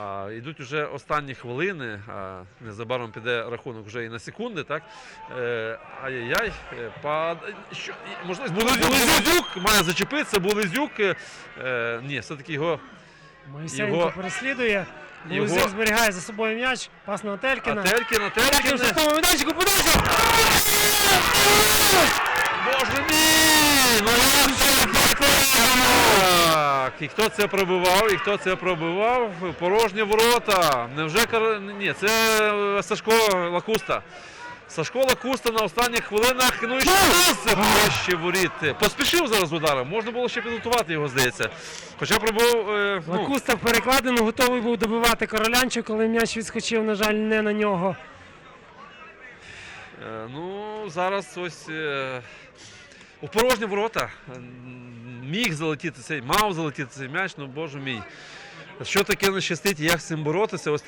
А, йдуть вже останні хвилини. А, незабаром піде рахунок вже і на секунди. Так? Е, ай-яй-яй. е, Пад... Що? можливо, Булезюк має зачепитися. Булезюк. е, е, ні, все-таки його. Моїсенко Його- переслідує. його- зберігає за собою м'яч. Пас на Телькіна. Ателькіна, Телькін в Телькіна. штрафному майданчику подача! Боже мій! Ну як це так? І хто це пробивав? І хто це пробивав? Порожні ворота. Невже кар... Ні, це е, Сашко Лакуста. Сашко Лакуста на останніх хвилинах. Ну і це площі воріт? Поспішив зараз ударом. Можна було ще підготувати його, здається. Хоча пробував. е, ну, Лакуста в перекладину готовий був добивати Королянчик, коли м'яч відскочив, на жаль, не на нього. Е, Ну, зараз ось е, у порожні ворота міг залетіти цей, мав залетіти цей м'яч, ну боже мій. Що таке не щастить, як з цим боротися? Ось